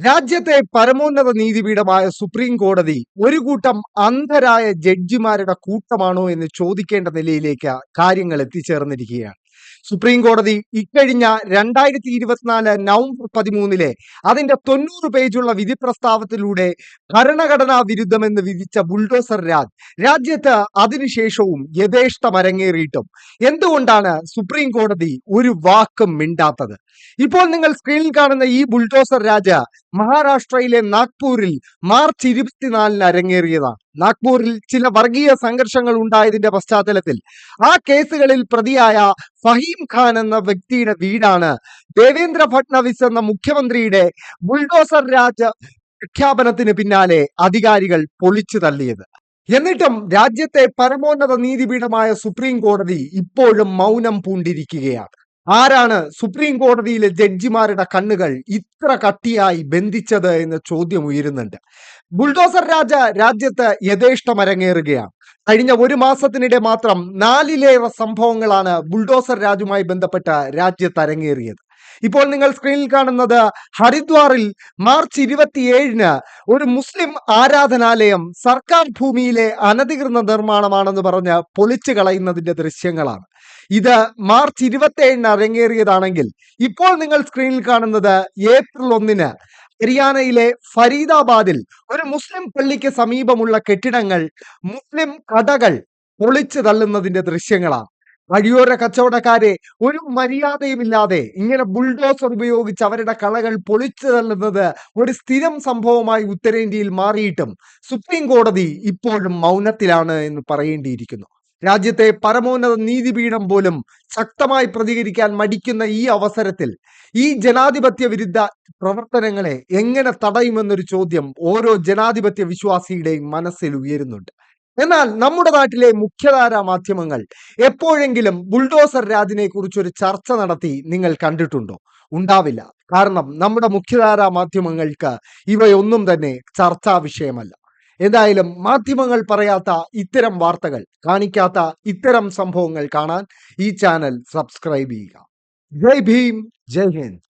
രാജ്യത്തെ പരമോന്നത നീതിപീഠമായ സുപ്രീം കോടതി ഒരു കൂട്ടം അന്ധരായ ജഡ്ജിമാരുടെ കൂട്ടമാണോ എന്ന് ചോദിക്കേണ്ട നിലയിലേക്ക് കാര്യങ്ങൾ എത്തിച്ചേർന്നിരിക്കുകയാണ്. സുപ്രീം കോടതി ഇക്കഴിഞ്ഞ രണ്ടായിരത്തി ഇരുപത്തിനാല് നവംബർ പതിമൂന്നിലെ അതിന്റെ തൊണ്ണൂറ് പേജുള്ള വിധി പ്രസ്താവത്തിലൂടെ ഭരണഘടനാ വിരുദ്ധമെന്ന് വിധിച്ച ബുൾഡോസർ രാജ് രാജ്യത്ത് അതിനുശേഷവും യഥേഷ്ടം അരങ്ങേറിയിട്ടും എന്തുകൊണ്ടാണ് സുപ്രീം കോടതി ഒരു വാക്കും മിണ്ടാത്തത്? ഇപ്പോൾ നിങ്ങൾ സ്ക്രീനിൽ കാണുന്ന ഈ ബുൾഡോസർ രാജ മഹാരാഷ്ട്രയിലെ നാഗ്പൂരിൽ മാർച്ച് ഇരുപത്തിനാലിന് അരങ്ങേറിയതാണ്. നാഗ്പൂരിൽ ചില വർഗീയ സംഘർഷങ്ങൾ ഉണ്ടായതിന്റെ പശ്ചാത്തലത്തിൽ ആ കേസുകളിൽ പ്രതിയായ ഫഹീം ഖാൻ എന്ന വ്യക്തിയുടെ വീടാണ്. ദേവേന്ദ്ര ഫട്നവിസ് എന്ന മുഖ്യമന്ത്രിയുടെ ബുൾഡോസർ രാജ പ്രഖ്യാപനത്തിന് പിന്നാലെ അധികാരികൾ പൊളിച്ചു തള്ളിയത്. എന്നിട്ടും രാജ്യത്തെ പരമോന്നത നീതിപീഠമായ സുപ്രീം കോടതി ഇപ്പോഴും മൗനം പൂണ്ടിരിക്കുകയാണ്. ആരാണ് സുപ്രീം കോടതിയിലെ ജഡ്ജിമാരുടെ കണ്ണുകൾ ഇത്ര കട്ടിയായി ബന്ധിച്ചത് എന്ന ചോദ്യം ഉയരുന്നുണ്ട്. ബുൾഡോസർ രാജ രാജ്യത്ത് യഥേഷ്ടം അരങ്ങേറുകയാണ് കഴിഞ്ഞ ഒരു മാസത്തിനിടെ മാത്രം നാലിലേറെ സംഭവങ്ങളാണ് ബുൾഡോസർ രാജുമായി ബന്ധപ്പെട്ട രാജ്യത്ത് അരങ്ങേറിയത്. ഇപ്പോൾ നിങ്ങൾ സ്ക്രീനിൽ കാണുന്നത് ഹരിദ്വാറിൽ മാർച്ച് ഇരുപത്തിയേഴിന് ഒരു മുസ്ലിം ആരാധനാലയം സർക്കാർ ഭൂമിയിലെ അനധികൃത നിർമ്മാണമാണെന്ന് പറഞ്ഞ് പൊളിച്ചു കളയുന്നതിന്റെ ദൃശ്യങ്ങളാണ്. ഇത് മാർച്ച് ഇരുപത്തിയേഴിന് അരങ്ങേറിയതാണെങ്കിൽ ഇപ്പോൾ നിങ്ങൾ സ്ക്രീനിൽ കാണുന്നത് ഏപ്രിൽ ഒന്നിന് ഹരിയാനയിലെ ഫരീദാബാദിൽ ഒരു മുസ്ലിം പള്ളിക്ക് സമീപമുള്ള കെട്ടിടങ്ങൾ മുസ്ലിം കടകൾ പൊളിച്ചു തള്ളുന്നതിന്റെ ദൃശ്യങ്ങളാണ്. വഴിയോര കച്ചവടക്കാരെ ഒരു മര്യാദയുമില്ലാതെ ഇങ്ങനെ ബുൾഡോസർ ഉപയോഗിച്ച് അവരുടെ കളകൾ പൊളിച്ചു തള്ളുന്നത് ഒരു സ്ഥിരം സംഭവമായി ഉത്തരേന്ത്യയിൽ മാറിയിട്ടും സുപ്രീം കോടതി ഇപ്പോഴും മൗനത്തിലാണ് എന്ന് പറയേണ്ടിയിരിക്കുന്നു. രാജ്യത്തെ പരമോന്നത നീതിപീഠം പോലും ശക്തമായി പ്രതികരിക്കാൻ മടിക്കുന്ന ഈ അവസരത്തിൽ ഈ ജനാധിപത്യ വിരുദ്ധ പ്രവർത്തനങ്ങളെ എങ്ങനെ തടയുമെന്നൊരു ചോദ്യം ഓരോ ജനാധിപത്യ വിശ്വാസിയുടെയും മനസ്സിൽ ഉയരുന്നുണ്ട്. എന്നാൽ നമ്മുടെ നാട്ടിലെ മുഖ്യധാര മാധ്യമങ്ങൾ എപ്പോഴെങ്കിലും ബുൾഡോസർ രാജിനെ കുറിച്ചൊരു ചർച്ച നടത്തി നിങ്ങൾ കണ്ടിട്ടുണ്ടോ? ഉണ്ടാവില്ല. കാരണം നമ്മുടെ മുഖ്യധാര മാധ്യമങ്ങൾക്ക് ഇവയൊന്നും തന്നെ ചർച്ചാ വിഷയമല്ല. എന്തായാലും മാധ്യമങ്ങൾ പറയാത്ത ഇത്തരം വാർത്തകൾ കാണിക്കാത്ത ഇത്തരം സംഭവങ്ങൾ കാണാൻ ഈ ചാനൽ സബ്സ്ക്രൈബ് ചെയ്യുക. ജയ് ഭീം ജയ് ഹിന്ദ്.